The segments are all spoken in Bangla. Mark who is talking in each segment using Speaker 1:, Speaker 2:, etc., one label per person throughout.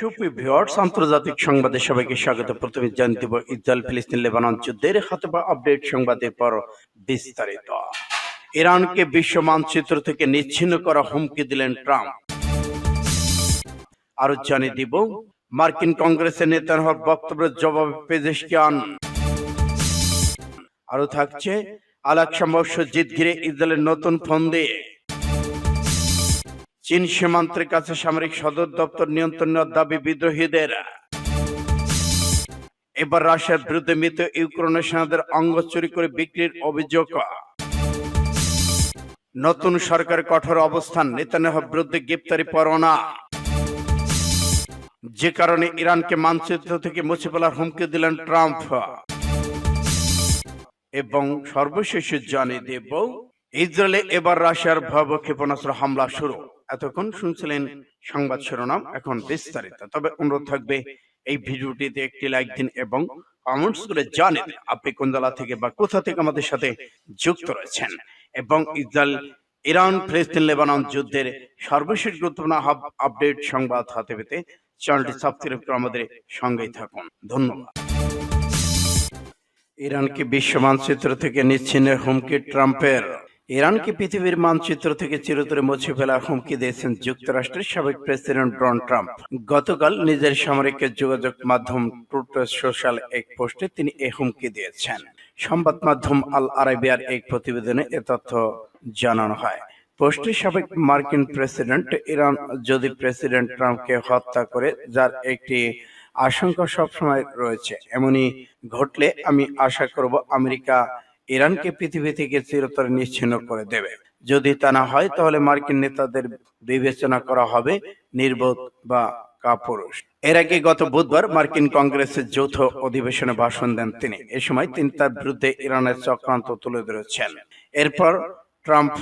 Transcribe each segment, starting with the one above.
Speaker 1: সুপ্রিয় আন্তর্জাতিক সংবাদে সবাইকে স্বাগত প্রথমে জানতে ইসরায়েল ফিলিস্তিন লেবানন যুদ্ধের হাতে আপডেট সংবাদের পর বিস্তারিত ইরানকে বিশ্ব মানচিত্র থেকে নিচ্ছিন্ন করা হুমকি দিলেন ট্রাম্প আরো জানিয়ে দিব মার্কিন কংগ্রেসের নেতার বক্তব্য জবাব পেজেশকিয়ান আরো থাকছে আলাক সম্ভব ঘিরে ইসরায়েলের নতুন ফন্দে চীন সীমান্তের কাছে সামরিক সদর দপ্তর নিয়ন্ত্রণের দাবি বিদ্রোহীদের এবার রাশিয়ার বিরুদ্ধে মৃত ইউক্রেনের সেনাদের অঙ্গ চুরি করে বিক্রির অভিযোগ নতুন সরকারের কঠোর অবস্থান নেতানেহ বিরুদ্ধে গ্রেপ্তারি পরোনা যে কারণে ইরানকে মানচিত্র থেকে মুছে ফেলার হুমকি দিলেন ট্রাম্প এবং সর্বশেষ জানিয়ে দেব ইসরায়েলে এবার রাশিয়ার ভয়াবহ ক্ষেপণাস্ত্র হামলা শুরু এতক্ষণ শুনছিলেন সংবাদ শিরোনাম এখন বিস্তারিত তবে অনুরোধ থাকবে এই ভিডিওটিতে একটি লাইক দিন এবং কমেন্টস করে জানেন আপনি কোন জেলা থেকে বা কোথা থেকে আমাদের সাথে যুক্ত রয়েছেন এবং ইসরায়েল ইরান ফিলিস্তিন লেবানন যুদ্ধের সর্বশেষ গুরুত্বপূর্ণ আপডেট সংবাদ হাতে পেতে চ্যানেলটি সাবস্ক্রাইব করে আমাদের সঙ্গেই থাকুন ধন্যবাদ ইরানকে বিশ্ব মানচিত্র থেকে নিচ্ছিন্নের হুমকি ট্রাম্পের ইরানকে পৃথিবীর মানচিত্র থেকে চিরতরে মুছে ফেলা হুমকি দিয়েছেন যুক্তরাষ্ট্রের সাবেক প্রেসিডেন্ট ডোনাল্ড ট্রাম্প গতকাল নিজের সামরিক যোগাযোগ মাধ্যম টুটার সোশ্যাল এক পোস্টে তিনি এ হুমকি দিয়েছেন সংবাদ মাধ্যম আল আরাবিয়ার এক প্রতিবেদনে এ তথ্য জানানো হয় পোস্টের সাবেক মার্কিন প্রেসিডেন্ট ইরান যদি প্রেসিডেন্ট ট্রাম্পকে হত্যা করে যার একটি আশঙ্কা সবসময় রয়েছে এমনই ঘটলে আমি আশা করব আমেরিকা ইরানকে পৃথিবী থেকে চিরতর নিশ্চিন্ন করে দেবে যদি তা না হয় তাহলে মার্কিন নেতাদের বিবেচনা করা হবে নির্বোধ বা কাপুরুষ এর আগে গত বুধবার মার্কিন কংগ্রেসের যৌথ অধিবেশনে ভাষণ দেন তিনি এ সময় তিনি তার বিরুদ্ধে ইরানের চক্রান্ত তুলে ধরেছেন এরপর ট্রাম্প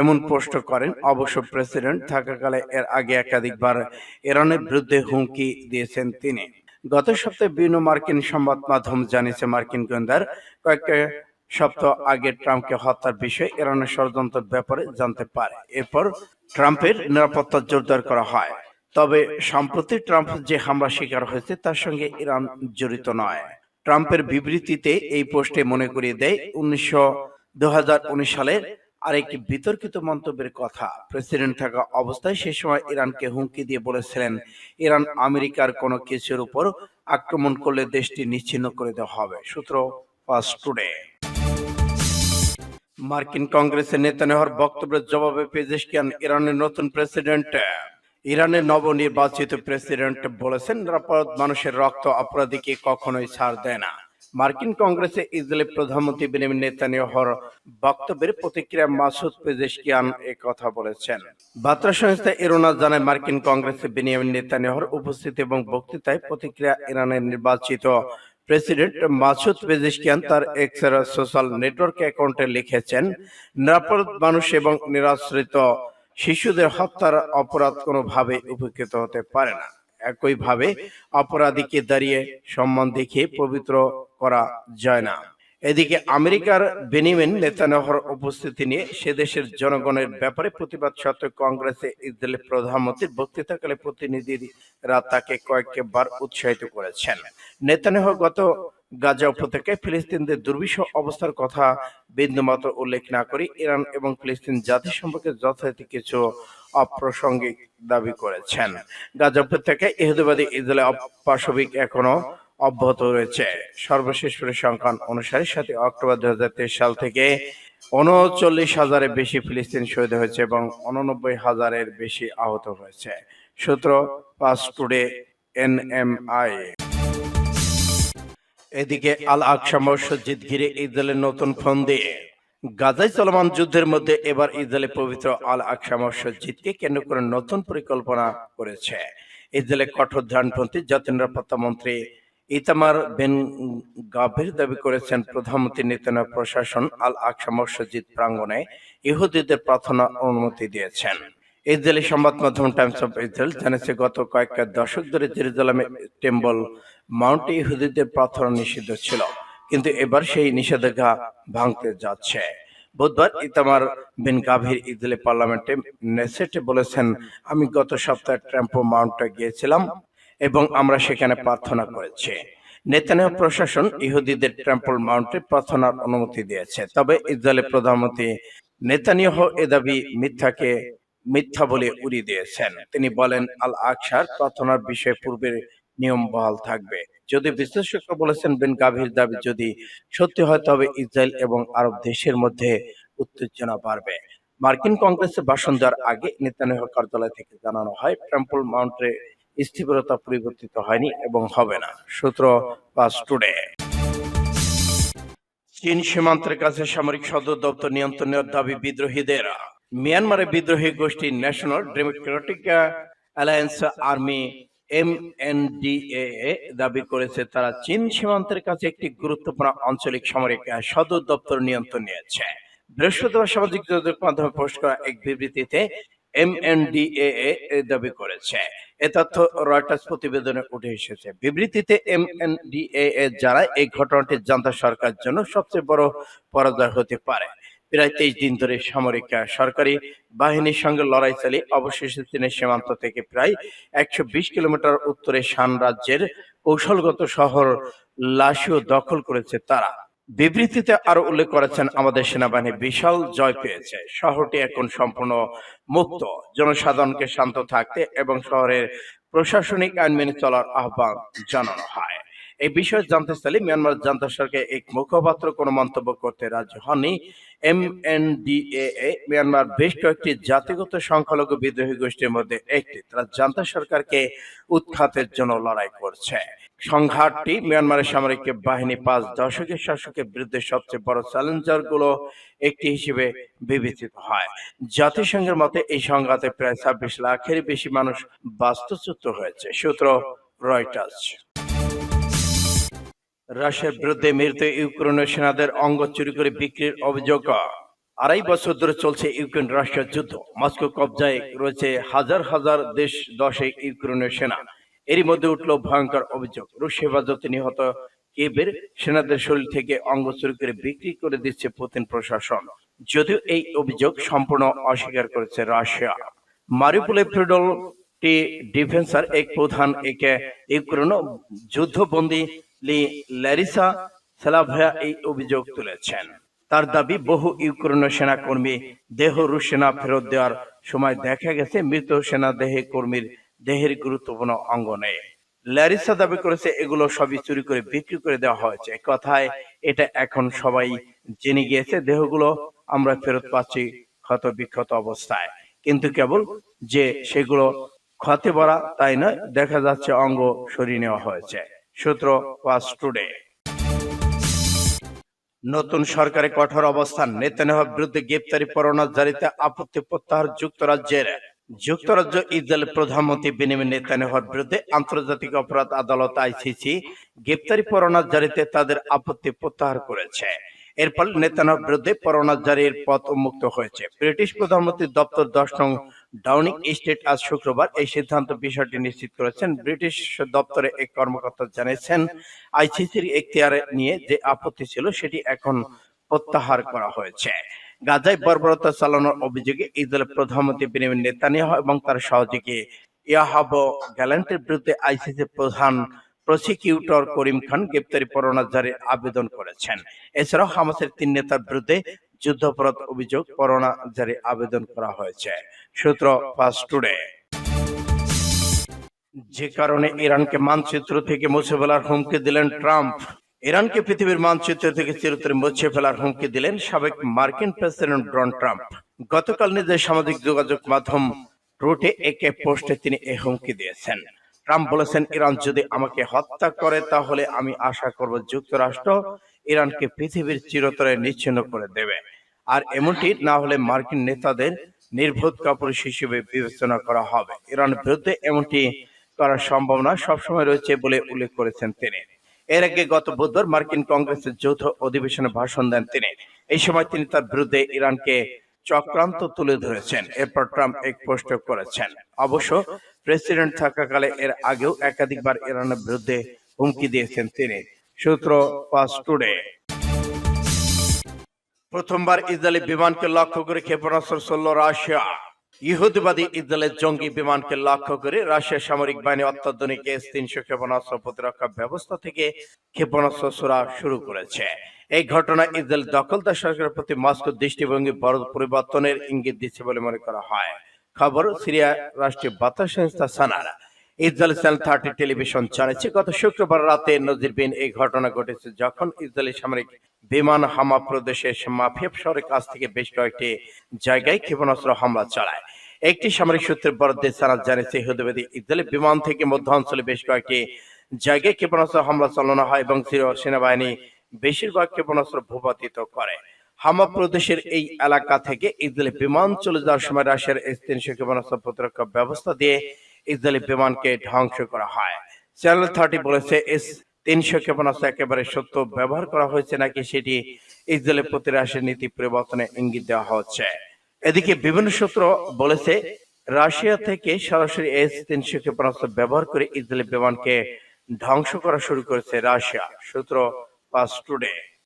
Speaker 1: এমন পোস্ট করেন অবশ্য প্রেসিডেন্ট থাকাকালে এর আগে একাধিকবার ইরানের বিরুদ্ধে হুমকি দিয়েছেন তিনি গত সপ্তাহে বিভিন্ন মার্কিন সংবাদ মাধ্যম জানিয়েছে মার্কিন গোয়েন্দার কয়েকটা সপ্তাহ আগে ট্রাম্পকে হত্যার বিষয়ে ইরানের ষড়যন্ত্রের ব্যাপারে জানতে পারে এরপর ট্রাম্পের নিরাপত্তা জোরদার করা হয় তবে সম্প্রতি ট্রাম্প যে হামলা শিকার হয়েছে তার সঙ্গে ইরান জড়িত নয় ট্রাম্পের বিবৃতিতে এই পোস্টে মনে করিয়ে দেয় উনিশশো সালের আরেকটি বিতর্কিত মন্তব্যের কথা প্রেসিডেন্ট থাকা অবস্থায় সে সময় ইরানকে হুমকি দিয়ে বলেছিলেন ইরান আমেরিকার কোনো কিছুর উপর আক্রমণ করলে দেশটি নিচ্ছিন্ন করে দেওয়া হবে সূত্র ফার্স্ট টুডে মার্কিন কংগ্রেসের নেতা নেওয়ার বক্তব্যের জবাবে পেজেশকিয়ান ইরানের নতুন প্রেসিডেন্ট ইরানের নবনির্বাচিত প্রেসিডেন্ট বলেছেন নিরাপদ মানুষের রক্ত অপরাধীকে কখনোই ছাড় দেয় না মার্কিন কংগ্রেসে ইসরায়েল প্রধানমন্ত্রী বেনিমিন নেতানিয়াহর বক্তব্যের প্রতিক্রিয়া মাসুদ পেজেশকিয়ান এ কথা বলেছেন বার্তা সংস্থা ইরোনা জানায় মার্কিন কংগ্রেসে বেনিয়ামিন নেতানিয়াহর উপস্থিতি এবং বক্তৃতায় প্রতিক্রিয়া ইরানের নির্বাচিত প্রেসিডেন্ট মাসুদ পেজিশকিয়ান তার এক্সরা সোশ্যাল নেটওয়ার্ক অ্যাকাউন্টে লিখেছেন নিরাপদ মানুষ এবং নিরাশ্রিত শিশুদের হত্যার অপরাধ কোনোভাবে উপেক্ষিত হতে পারে না একইভাবে অপরাধীকে দাঁড়িয়ে সম্মান দেখিয়ে পবিত্র করা যায় না এদিকে আমেরিকার বেনিমেন নেতানহর উপস্থিতি নিয়ে সে দেশের জনগণের ব্যাপারে প্রতিবাদ সত্ত্বেও কংগ্রেসে ইসরায়েলের প্রধানমন্ত্রীর বক্তৃতাকালে প্রতিনিধিরা তাকে কয়েকবার উৎসাহিত করেছেন নেতানহ গত গাজা উপত্যকায় ফিলিস্তিনদের দুর্বিষহ অবস্থার কথা বিন্দুমাত্র উল্লেখ না করে ইরান এবং ফিলিস্তিন জাতি সম্পর্কে যথারীতি কিছু অপ্রাসঙ্গিক দাবি করেছেন গাজা উপত্যকায় ইহুদিবাদী ইসরায়েল অপাশবিক এখনো অব্যাহত রয়েছে সর্বশেষ পরিসংখ্যান অনুসারে সাথে অক্টোবর দু সাল থেকে উনচল্লিশ হাজারের বেশি ফিলিস্তিন শহীদ হয়েছে এবং উননব্বই হাজারের বেশি আহত হয়েছে সূত্র পাস টুডে এনএমআই এদিকে আল আকসাম মসজিদ ঘিরে ইসরায়েলের নতুন ফোন দিয়ে গাজায় চলমান যুদ্ধের মধ্যে এবার ইসরায়েলের পবিত্র আল আকসাম মসজিদকে কেন্দ্র করে নতুন পরিকল্পনা করেছে ইসরায়েলের কঠোর ধ্যানপন্থী জাতীয় নিরাপত্তা মন্ত্রী ইতামার বেন গাভীর দাবি করেছেন প্রধানমন্ত্রী নেতনা প্রশাসন আল আকসা মসজিদ প্রাঙ্গনে ইহুদিদের প্রার্থনা অনুমতি দিয়েছেন ইসরায়েলি সংবাদ মাধ্যম টাইমস অফ ইসরায়েল জানিয়েছে গত কয়েক দশক ধরে জেরুজালামে টেম্বল মাউন্টে ইহুদিদের প্রার্থনা নিষিদ্ধ ছিল কিন্তু এবার সেই নিষেধাজ্ঞা ভাঙতে যাচ্ছে বুধবার ইতামার বিন গাভীর ইসরায়েলি পার্লামেন্টে নেসেটে বলেছেন আমি গত সপ্তাহে ট্রাম্পো মাউন্টে গিয়েছিলাম এবং আমরা সেখানে প্রার্থনা করেছি নেতানিয়া প্রশাসন ইহুদিদের ট্রাম্পল মাউন্টে প্রার্থনার অনুমতি দিয়েছে তবে ইসরায়েলের প্রধানমন্ত্রী নেতানিয়াহ এ দাবি মিথ্যাকে মিথ্যা বলে উড়িয়ে দিয়েছেন তিনি বলেন আল আকসার প্রার্থনার বিষয়ে পূর্বের নিয়ম বহাল থাকবে যদি বিশ্লেষকরা বলেছেন বেন গাভীর দাবি যদি সত্যি হয় তবে ইসরায়েল এবং আরব দেশের মধ্যে উত্তেজনা বাড়বে মার্কিন কংগ্রেসের ভাষণ দেওয়ার আগে নেতানিয়াহ কার্যালয় থেকে জানানো হয় ট্রাম্পল মাউন্টে স্থিরতা পরিবর্তিত হয়নি এবং হবে না সূত্র পাঁচ টুডে চীন সীমান্তের কাছে সামরিক সদর দপ্তর নিয়ন্ত্রণের দাবি বিদ্রোহীদের মিয়ানমারের বিদ্রোহী গোষ্ঠী National Democratic Alliance Army M দাবি করেছে তারা চীন সীমান্তের কাছে একটি গুরুত্বপূর্ণ আঞ্চলিক সামরিক সদর দপ্তর নিয়ন্ত্রণ নিয়েছে বৃহস্পতিবার সামাজিক যোগাযোগ মাধ্যমে পোস্ট করা এক বিবৃতিতে এম এন ডি এ দাবি করেছে এ তথ্য রয়টার্স প্রতিবেদনে উঠে এসেছে বিবৃতিতে এম এন ডি এ যারা এই ঘটনাটি জানতা সরকার জন্য সবচেয়ে বড় পরাজয় হতে পারে প্রায় তেইশ দিন ধরে সামরিক সরকারি বাহিনীর সঙ্গে লড়াই চালিয়ে অবশেষে চীনের সীমান্ত থেকে প্রায় একশো বিশ কিলোমিটার উত্তরে শান রাজ্যের কৌশলগত শহর লাশিও দখল করেছে তারা বিবৃতিতে আরো উল্লেখ করেছেন আমাদের সেনাবাহিনী বিশাল জয় পেয়েছে শহরটি এখন সম্পূর্ণ মুক্ত জনসাধারণকে শান্ত থাকতে এবং শহরের প্রশাসনিক আইন মেনে চলার আহ্বান জানানো হয় এই বিষয়ে জানতে চাইলে মিয়ানমার জান্তা সরকার এক মুখপাত্র কোনো মন্তব্য করতে রাজি হননি M N D A Myanmar বেশ কয়েকটি জাতিগত সংখ্যালঘু বিদ্রোহী গোষ্ঠীর মধ্যে একটি তারা জান্তা সরকারকে উৎখাতের জন্য লড়াই করছে সংঘাতটি মিয়ানমারের সামরিক বাহিনী পাঁচ দশকের শাসকের বিরুদ্ধে সবচেয়ে বড় চ্যালেঞ্জার গুলো একটি হিসেবে বিবেচিত হয় জাতিসংঘের মতে এই সংঘাতে প্রায় ছাব্বিশ লাখের বেশি মানুষ বাস্তুচ্যুত হয়েছে সূত্র রয়টার্স রাশিয়ার বিরুদ্ধে মৃত ইউক্রেনের সেনাদের অঙ্গ চুরি করে বিক্রির অভিযোগ আড়াই বছর ধরে চলছে ইউক্রেন রাশিয়ার যুদ্ধ মস্কো কবজায় রয়েছে হাজার হাজার দেশ দশে ইউক্রেনের সেনা এরই মধ্যে উঠল ভয়ঙ্কর অভিযোগ রুশ হেফাজতে নিহত কেবের সেনাদের শরীর থেকে অঙ্গ চুরি করে বিক্রি করে দিচ্ছে পুতিন প্রশাসন যদিও এই অভিযোগ সম্পূর্ণ অস্বীকার করেছে রাশিয়া মারিপুলে ফেডল টি ডিফেন্সার এক প্রধান একে ইউক্রেন যুদ্ধবন্দী ল্যারিসা এই অভিযোগ তুলেছেন তার দাবি বহু ইউক্রেন সেনা কর্মী দেহ রুশ সেনা ফেরত দেওয়ার সময় দেখা গেছে মৃত সেনা দেহে কর্মীর দেহের গুরুত্বপূর্ণ ল্যারিসা দাবি করেছে এগুলো সবই চুরি করে বিক্রি করে দেওয়া হয়েছে কথায় এটা এখন সবাই জেনে গিয়েছে দেহগুলো আমরা ফেরত পাচ্ছি ক্ষত বিক্ষত অবস্থায় কিন্তু কেবল যে সেগুলো ক্ষতে ভরা তাই নয় দেখা যাচ্ছে অঙ্গ সরিয়ে নেওয়া হয়েছে সূত্র ওয়াজ টুডে নতুন সরকারে কঠোর অবস্থান নেতানহার বিরুদ্ধে গ্রেপ্তারি পরোয়ানা জারিতে আপত্তি প্রত্যাহার যুক্তরাজ্যের যুক্তরাজ্য ইসরায়েল প্রধানমন্ত্রী বেনিমিন নেতানিয়াহুর বিরুদ্ধে আন্তর্জাতিক অপরাধ আদালত আইসিসি গ্রেপ্তারি পরোয়ানা জারিতে তাদের আপত্তি প্রত্যাহার করেছে এরপর ফলে বিরুদ্ধে পরোয়ানা জারির পথ উন্মুক্ত হয়েছে ব্রিটিশ প্রধানমন্ত্রী দপ্তর দশ নং ডাউনিং স্টেট আজ শুক্রবার এই সিদ্ধান্ত বিষয়টি নিশ্চিত করেছেন ব্রিটিশ দপ্তরে এক কর্মকর্তা জানিয়েছেন আইসিসির এখতিয়ারে নিয়ে যে আপত্তি ছিল সেটি এখন প্রত্যাহার করা হয়েছে গাজায় বর্বরতা চালানোর অভিযোগে ইসরায়েলের প্রধানমন্ত্রী বেনিমিন নেতানিয়াহু এবং তার সহযোগী ইয়াহাব গ্যালেন্টের বিরুদ্ধে আইসিসি প্রধান প্রসিকিউটর করিম খান গ্রেপ্তারি পরোয়ানা জারির আবেদন করেছেন এছাড়াও হামাসের তিন নেতার বিরুদ্ধে যুদ্ধাপরাধ অভিযোগ পরোয়ানা জারি আবেদন করা হয়েছে সূত্র ফার্স্ট টুডে যে কারণে ইরানকে মানচিত্র থেকে মুছে ফেলার হুমকি দিলেন ট্রাম্প ইরানকে পৃথিবীর মানচিত্র থেকে চিরতরে মুছে ফেলার হুমকি দিলেন সাবেক মার্কিন প্রেসিডেন্ট ডোনাল্ড ট্রাম্প গতকাল নিজের সামাজিক যোগাযোগ মাধ্যম রুটে একে পোস্টে তিনি এ হুমকি দিয়েছেন ট্রাম্প বলেছেন ইরান যদি আমাকে হত্যা করে তাহলে আমি আশা করব যুক্তরাষ্ট্র ইরানকে পৃথিবীর চিরতরে নিচ্ছিন্ন করে দেবে আর এমনটি না হলে মার্কিন নেতাদের নির্বোধ কাপুরুষ হিসেবে বিবেচনা করা হবে ইরানের বিরুদ্ধে এমনটি করার সম্ভাবনা সবসময় রয়েছে বলে উল্লেখ করেছেন তিনি এর আগে গত বুধবার মার্কিন কংগ্রেসের যৌথ অধিবেশনে ভাষণ দেন তিনি এই সময় তিনি তার বিরুদ্ধে ইরানকে চক্রান্ত তুলে ধরেছেন এরপর ট্রাম্প এক পোস্ট করেছেন অবশ্য প্রেসিডেন্ট থাকাকালে এর আগেও একাধিকবার ইরানের বিরুদ্ধে হুমকি দিয়েছেন তিনি সূত্র পাস টুডে প্রথমবার ইসরায়েলি বিমানকে লক্ষ্য করে ক্ষেপণাস্ত্র চলল রাশিয়া ইহুদিবাদী ইসরায়েলের জঙ্গি বিমানকে লক্ষ্য করে রাশিয়া সামরিক বাহিনী অত্যাধুনিক এস তিনশো ক্ষেপণাস্ত্র প্রতিরক্ষা ব্যবস্থা থেকে ক্ষেপণাস্ত্র ছোড়া শুরু করেছে এই ঘটনা ইসরায়েল দখলদার সরকারের প্রতি মস্কো দৃষ্টিভঙ্গি বড় পরিবর্তনের ইঙ্গিত দিচ্ছে বলে মনে করা হয় খবর সিরিয়া রাষ্ট্রীয় বার্তা সংস্থা সানারা ইসরায়েল সেল থার্টি টেলিভিশন জানিয়েছে গত শুক্রবার রাতে এই ঘটনা ঘটেছে যখন ইসরায়েলি সামরিক বিমান হামা প্রদেশের মাফিয়া শহরের কাছ থেকে বেশ কয়েকটি জায়গায় ক্ষেপণাস্ত্র হামলা চালায় একটি সামরিক সূত্রের বরাদ্দে সারা জানিয়েছে হুদবেদী ইসরায়েলি বিমান থেকে মধ্য অঞ্চলে বেশ কয়েকটি জায়গায় ক্ষেপণাস্ত্র হামলা চালানো হয় এবং সেনাবাহিনী বেশিরভাগ ক্ষেপণাস্ত্র ভূপাতিত করে হামা প্রদেশের এই এলাকা থেকে ইসরায়েলি বিমান চলে যাওয়ার সময় রাশিয়ার এস ক্ষেপণাস্ত্র প্রতিরক্ষা ব্যবস্থা দিয়ে ইসরায়েলি বিমানকে ধ্বংস করা হয় চ্যানেল থার্টি বলেছে এস তিনশো ক্ষেপণাস্ত্র একেবারে সত্য ব্যবহার করা হয়েছে নাকি সেটি ইসরায়েলের প্রতিরাশের নীতি পরিবর্তনে ইঙ্গিত দেওয়া হচ্ছে এদিকে বিভিন্ন সূত্র বলেছে রাশিয়া থেকে সরাসরি এস তিনশো ক্ষেপণাস্ত্র ব্যবহার করে ইসরায়েলি বিমানকে ধ্বংস করা শুরু করেছে রাশিয়া সূত্র পাস টুডে